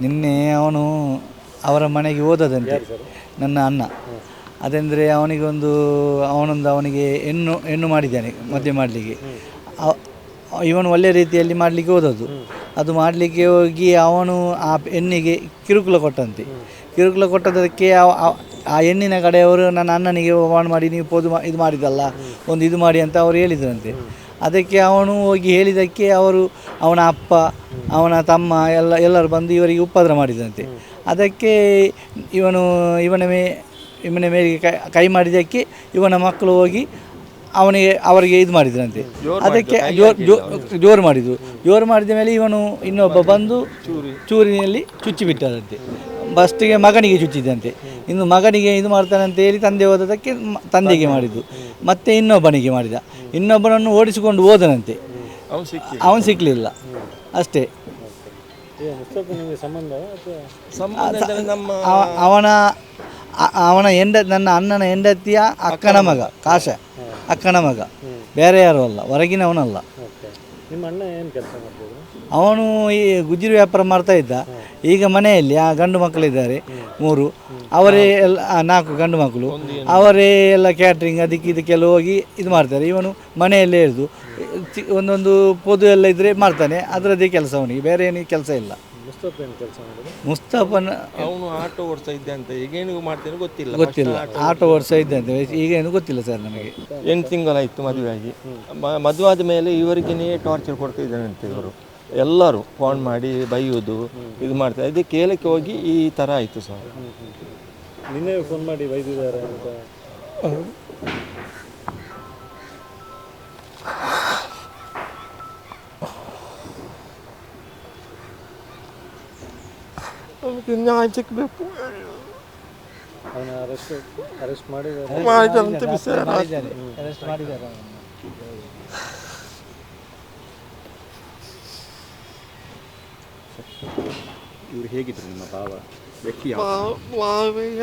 ನಿನ್ನೆ ಅವನು ಅವರ ಮನೆಗೆ ಹೋದದಂತೆ. ನನ್ನ ಅಣ್ಣ. ಅದೆಂದರೆ ಅವನಿಗೊಂದು ಅವನೊಂದು ಅವನಿಗೆ ಹೆಣ್ಣು ಹೆಣ್ಣು ಮಾಡಿದ್ದಾನೆ ಮದುವೆ ಮಾಡಲಿಕ್ಕೆ. ಇವನು ಒಳ್ಳೆ ರೀತಿಯಲ್ಲಿ ಮಾಡಲಿಕ್ಕೆ ಹೋದದ್ದು. ಅದು ಮಾಡಲಿಕ್ಕೆ ಹೋಗಿ ಅವನು ಆ ಹೆಣ್ಣಿಗೆ ಕಿರುಕುಳ ಕೊಟ್ಟಂತೆ. ಕಿರುಕುಳ ಕೊಟ್ಟದಕ್ಕೆ ಆ ಹೆಣ್ಣಿನ ಕಡೆಯವರು ನನ್ನ ಅಣ್ಣನಿಗೆ ಆನ್ ಮಾಡಿ ನೀವು ಪೋದು ಇದು ಮಾಡಿದಲ್ಲ ಒಂದು ಇದು ಮಾಡಿ ಅಂತ ಅವರು ಹೇಳಿದ್ರಂತೆ. ಅದಕ್ಕೆ ಅವನು ಹೋಗಿ ಹೇಳಿದ್ದಕ್ಕೆ ಅವರು ಅವನ ಅಪ್ಪ ಅವನ ತಮ್ಮ ಎಲ್ಲ ಎಲ್ಲರೂ ಬಂದು ಇವರಿಗೆ ಉಪದ್ರ ಮಾಡಿದಂತೆ. ಅದಕ್ಕೆ ಇವನು ಇವನ ಮೇ ಇವನ ಮೇಲೆ ಕೈ ಕೈ ಮಾಡಿದ್ದಕ್ಕೆ ಇವನ ಮಕ್ಕಳು ಹೋಗಿ ಅವನಿಗೆ ಅವರಿಗೆ ಇದು ಮಾಡಿದ್ರಂತೆ. ಅದಕ್ಕೆ ಜೋರು ಜೋರು ಮಾಡಿದ್ದು. ಜೋರು ಮಾಡಿದ ಮೇಲೆ ಇವನು ಇನ್ನೊಬ್ಬ ಬಂದು ಚೂರಿನಲ್ಲಿ ಚುಚ್ಚಿಬಿಟ್ಟದಂತೆ. ಫಸ್ಟಿಗೆ ಮಗನಿಗೆ ಚುಚ್ಚಿದಂತೆ ಇನ್ನು ಮಗನಿಗೆ ಇದು ಮಾಡ್ತಾನಂತ ಹೇಳಿ ತಂದೆ ಹೋದದಕ್ಕೆ ತಂದೆಗೆ ಮಾಡಿದ್ದು. ಮತ್ತೆ ಇನ್ನೊಬ್ಬನಿಗೆ ಮಾಡಿದ. ಇನ್ನೊಬ್ಬನನ್ನು ಓಡಿಸಿಕೊಂಡು ಹೋದನಂತೆ. ಅವ್ನು ಸಿಕ್ಕಿ ಅವನು ಸಿಕ್ಕಲಿಲ್ಲ ಅಷ್ಟೇ. ಅವನ ಅವನ ಹೆಂಡ ನನ್ನ ಅಣ್ಣನ ಹೆಂಡತಿಯ ಅಕ್ಕನ ಮಗ ಕಾಶ. ಅಕ್ಕನ ಮಗ. ಬೇರೆ ಯಾರು ಅಲ್ಲ. ಹೊರಗಿನವನಲ್ಲ. ನಿಮ್ಮ ಅಣ್ಣ ಏನು ಕೆಲಸ ಅವನು ಈ ಗುಜ್ರಿ ವ್ಯಾಪಾರ ಮಾಡ್ತಾ ಇದ್ದ. ಈಗ ಮನೆಯಲ್ಲಿ ಆ ಗಂಡು ಮಕ್ಕಳಿದ್ದಾರೆ ಮೂರು. ಅವರೇ ಎಲ್ಲ ಆ, ನಾಲ್ಕು ಗಂಡು ಮಕ್ಕಳು. ಅವರೇ ಎಲ್ಲ ಕ್ಯಾಟ್ರಿಂಗ್ ಅದಕ್ಕೆ ಇದಕ್ಕೆಲ್ಲ ಹೋಗಿ ಇದು ಮಾಡ್ತಾರೆ. ಇವನು ಮನೆಯಲ್ಲೇ ಇರೋದು ಚಿ- ಒಂದೊಂದು ಪೊದು ಎಲ್ಲ ಇದ್ದರೆ ಮಾಡ್ತಾನೆ. ಅದರದ್ದೇ ಕೆಲಸ ಅವನಿಗೆ ಬೇರೆ ಏನು ಕೆಲಸ ಇಲ್ಲ. ಮುಸ್ತಫ ಏನು ಕೆಲಸ ಮಾಡೋದು? ಮುಸ್ತಫನ ಅವನು ಆಟೋ ಓಡಿಸ್ತಾ ಇದ್ದೆ ಅಂತ. ಈಗೇನು ಮಾಡ್ತೇನೆ ಗೊತ್ತಿಲ್ಲ. ಗೊತ್ತಿಲ್ಲ. ಆಟೋ ಓರ್ತಿದ್ದಂತೆ ಈಗ ಈಗೇನು ಗೊತ್ತಿಲ್ಲ ಸರ್ ನಮಗೆ. ಎಂಟು ತಿಂಗಳಾಯಿತು ಮದುವೆ ಆಗಿ ಮ- ಮದುವೆ ಆದ ಮೇಲೆ ಇವರಿಗೇನೇ ಟಾರ್ಚರ್ ಕೊಡ್ತಾ ಇದ್ದಾನಂತೆ ಇವರು. ಎಲ್ಲರೂ ಫೋನ್ ಮಾಡಿ ಬೈಯೋದು ಇದು ಮಾಡ್ತಾರೆ ಅದೇ ಕೇಳಕ್ಕೆ ಹೋಗಿ ಈ ಥರ ಆಯಿತು ಸರ್. ನಿನ್ನೆ ಫೋನ್ ಮಾಡಿ ಬೈದಿದ್ದಾರೆ ಅಂತ. ನ್ಯಾಯ ಸಿಕ್ಕಬೇಕು ಅವನ ಅರೆಸ್ಟ್ ಅರೆಸ್ಟ್ ಮಾಡಿದ್ದಾರೆ ಮಾಡಿದಂತೆ ಅರೆಸ್ಟ್ ಮಾಡಿದ್ದಾರೆ. ಇವರು ಹೇಗಿದ್ರು ನಿಮ್ಮ ಭಾವ? ವ್ಯಕ್ತಿ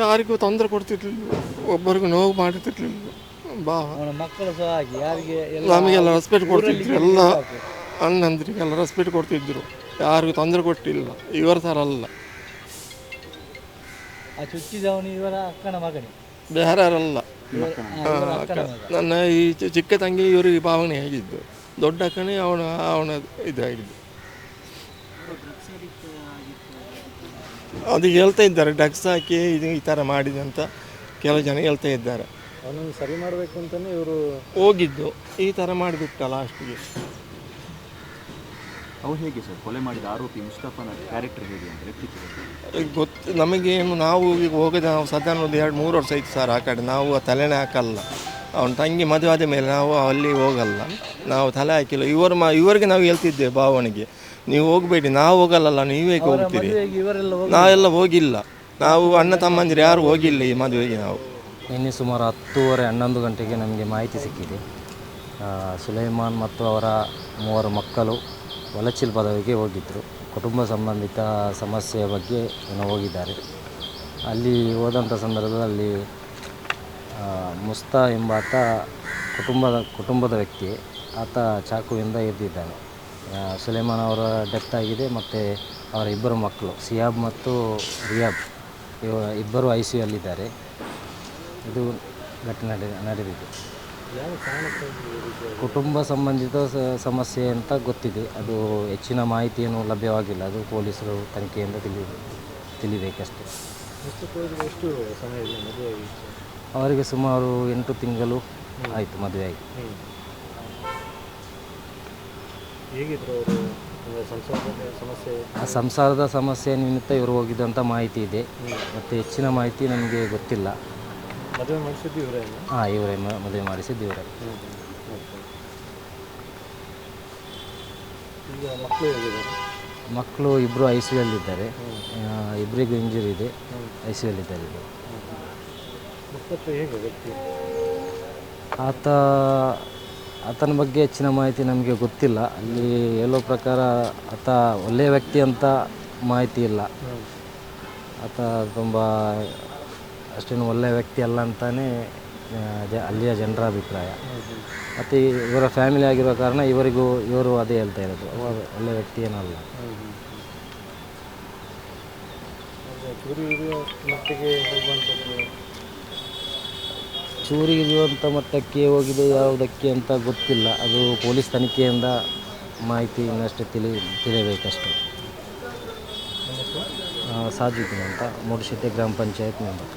ಯಾರಿಗೂ ತೊಂದರೆ ಕೊಡ್ತಿರ್ಲಿಲ್ಲ. ಒಬ್ಬರಿಗೂ ನೋವು ಮಾಡ್ತಿರ್ಲಿಲ್ಲ. ಬಾ ಅವನ ಮಕ್ಕಳು ಸಹ ಹಾಗೆ. ಯಾರಿಗೆ ಎಲ್ಲ ನಮಗೆಲ್ಲ ರೆಸ್ಪೆಕ್ಟ್ ಕೊಡ್ತಿದ್ರು. ಎಲ್ಲ ಅಣ್ಣಂದ್ರಿಗೆಲ್ಲ ರೆಸ್ಪೆಕ್ಟ್ ಕೊಡ್ತಿದ್ರು. ಯಾರಿಗೂ ತೊಂದರೆ ಕೊಟ್ಟಿಲ್ಲ. ಇವರ ಥರ ಅಲ್ಲ. ಆ ಚುಚ್ಚಿದವನು ಇವರ ಅಕ್ಕನ ಮಗನೇ. ಬೇರೆ ಯಾರಲ್ಲ ಇವರ- ಆ, ಇವರ ಅಕ್ಕನ ಮಗ. ನನ್ನ ಈ ಚಿ- ಚಿಕ್ಕ ತಂಗಿ ಇವರಿಗೆ ಭಾವನೆ ಆಗಿದ್ದು ದೊಡ್ಡ ಅಕ್ಕನೇ ಅವನ ಅವನ ಇದಾಗಿದ್ದು. ಅದು ಹೇಳ್ತಾ ಇದ್ದಾರೆ ಡ್ರಗ್ಸ್ ಹಾಕಿ ಇದು ಈ ಥರ ಮಾಡಿದೆ ಅಂತ ಕೆಲವು ಜನ ಹೇಳ್ತಾ ಇದ್ದಾರೆ. ಅವನನ್ನು ಸರಿ ಮಾಡಬೇಕು ಅಂತಲೇ ಇವರು ಹೋಗಿದ್ದು ಈ ಥರ ಮಾಡಿಬಿಟ್ಟ ಲಾಸ್ಟ್ಗೆ ಅವ್ರು ಹೇಗೆ ಸರ್? ಕೊಲೆ ಮಾಡಿದ ಆರೋಪಿ ಮುಸ್ತಫನ ಕ್ಯಾರೆಕ್ಟರ್ ಹೇಗೆ ಅಂತ ವ್ಯಕ್ತಿತ್ವ ಗೊತ್ತು ನಮಗೇನು ನಾವು ಈಗ ಹೋಗಿದ ನಾವು ಸಾಧಾರಣ ಒಂದು ಎರಡು ಮೂರು ವರ್ಷ ಆಯ್ತು ಸರ್ ಆ ಕಡೆ. ನಾವು ತಲೆನೇ ಹಾಕಲ್ಲ. ಅವನ ತಂಗಿ ಮದುವೆ ಆದ ಮೇಲೆ ನಾವು ಅಲ್ಲಿ ಹೋಗಲ್ಲ. ನಾವು ತಲೆ ಹಾಕಿಲ್ಲ. ಇವರು ಮ ಇವರಿಗೆ ನಾವು ಹೇಳ್ತಿದ್ದೇವೆ ಭಾವನೆಗೆ. ನೀವು ಹೋಗಬೇಡಿ. ನಾವು ಹೋಗಲ್ಲಲ್ಲ ನೀವೇ ಹೋಗ್ತೀರಿ. ಹೋಗಿ ನಾವೆಲ್ಲ ಹೋಗಿಲ್ಲ. ನಾವು ಅಣ್ಣ ತಮ್ಮಂದಿರು ಯಾರು ಹೋಗಿಲ್ಲ ಈ ಮದುವೆಗೆ ನಾವು. ನಿನ್ನೆ ಸುಮಾರು ಹತ್ತೂವರೆ ಹನ್ನೊಂದು ಗಂಟೆಗೆ ನಮಗೆ ಮಾಹಿತಿ ಸಿಕ್ಕಿದೆ. ಸುಲೈಮಾನ್ ಮತ್ತು ಅವರ ಮೂವರು ಮಕ್ಕಳು ವಲಚಿಲ್ ಪದವಿಗೆ ಹೋಗಿದ್ದರು ಕುಟುಂಬ ಸಂಬಂಧಿತ ಸಮಸ್ಯೆಯ ಬಗ್ಗೆ ಏನೋ ಹೋಗಿದ್ದಾರೆ. ಅಲ್ಲಿ ಹೋದಂಥ ಸಂದರ್ಭದಲ್ಲಿ ಮುಸ್ತಾ ಎಂಬಾತ ಕುಟುಂಬದ ಕುಟುಂಬದ ವ್ಯಕ್ತಿ, ಆತ ಚಾಕುವಿಂದ ಇದ್ದಿದ್ದಾನೆ ಸುಲೇಮಾನ್ ಅವರ ಡೆತ್ ಆಗಿದೆ ಮತ್ತು ಅವರ ಇಬ್ಬರು ಮಕ್ಕಳು, ಸಿಯಾಬ್ ಮತ್ತು ರಿಯಾಬ್. ಇವ, ಇಬ್ಬರು ಐ ಸಿ ಇದು ಘಟನೆ ನಡೆ, ನಡೆದಿದೆ. ಕುಟುಂಬ ಸಂಬಂಧಿತ ಸಮಸ್ಯೆ ಅಂತ ಗೊತ್ತಿದೆ. ಅದು ಹೆಚ್ಚಿನ ಮಾಹಿತಿಯನ್ನು ಲಭ್ಯವಾಗಿಲ್ಲ. ಅದು ಪೊಲೀಸರು ತನಿಖೆಯಿಂದ ತಿಳಿ ತಿಳಿಬೇಕಷ್ಟೇ. ಎಷ್ಟು ಸಮಯ ಅವರಿಗೆ ಸುಮಾರು ಎಂಟು ತಿಂಗಳು ಆಯಿತು ಮದುವೆ ಆಯಿತು ಅವರು ಸಂಸಾರದ ಸಮಸ್ಯೆ ಆ ಸಂಸಾರದ ಸಮಸ್ಯೆ ನಿಮಿತ್ತ ಇವರು ಹೋಗಿದ್ದಂಥ ಮಾಹಿತಿ ಇದೆ. ಮತ್ತು ಹೆಚ್ಚಿನ ಮಾಹಿತಿ ನಮಗೆ ಗೊತ್ತಿಲ್ಲ. ಮದುವೆ ಮಾಡಿಸಿದ್ದು ಇವರೇ ಹಾಂ ಇವರೇ ಮದುವೆ ಮಾಡಿಸಿದ್ದು ಇವರೇ. ಈಗ ಮಕ್ಕಳು ಹೇಗಿದ್ದಾರೆ? ಮಕ್ಕಳು ಇಬ್ಬರು ಐ ಸಿ ಯಲ್ಲಿದ್ದಾರೆ ಇಬ್ಬರಿಗೂ ಇಂಜುರಿ ಇದೆ. ಐ ಸಿ ಯಲ್ಲಿದ್ದಾರೆ ಆತ ಆತನ ಬಗ್ಗೆ ಹೆಚ್ಚಿನ ಮಾಹಿತಿ ನಮಗೆ ಗೊತ್ತಿಲ್ಲ. ಅಲ್ಲಿ ಹೇಳೋ ಪ್ರಕಾರ ಆತ ಒಳ್ಳೆಯ ವ್ಯಕ್ತಿ ಅಂತ ಮಾಹಿತಿ ಇಲ್ಲ. ಆತ ತುಂಬ ಅಷ್ಟೇನು ಒಳ್ಳೆಯ ವ್ಯಕ್ತಿ ಅಲ್ಲ ಅಂತಾನೆ ಆ, ಜ ಅಲ್ಲಿಯ ಜನರ ಅಭಿಪ್ರಾಯ. ಮತ್ತು ಇವರ ಫ್ಯಾಮಿಲಿ ಆಗಿರೋ ಕಾರಣ ಇವರಿಗೂ ಇವರು ಅದೇ ಹೇಳ್ತಾ ಇರೋದು. ಒಳ್ಳೆ ಒಳ್ಳೆಯ ವ್ಯಕ್ತಿ ಏನಲ್ಲ ಚೂರಿ ಇರುವ ಮಟ್ಟಿಗೆ ಹೋಗುವಂಥದ್ದು ಚೂರಿ ಇರುವಂಥ ಮಟ್ಟಕ್ಕೆ ಹೋಗಿದೆ ಯಾವುದಕ್ಕೆ ಅಂತ ಗೊತ್ತಿಲ್ಲ. ಅದು ಪೊಲೀಸ್ ತನಿಖೆಯಿಂದ ಮಾಹಿತಿ ಇನ್ನಷ್ಟು ತಿಳಿ ತಿಳಿಯಬೇಕಷ್ಟೆ. ಸಾಜುದ್ದೀನ್ ಅಂತ ಮೂಡಿಸಿದ್ದೆ ಗ್ರಾಮ ಪಂಚಾಯತ್ ಮೆಂಬರ್.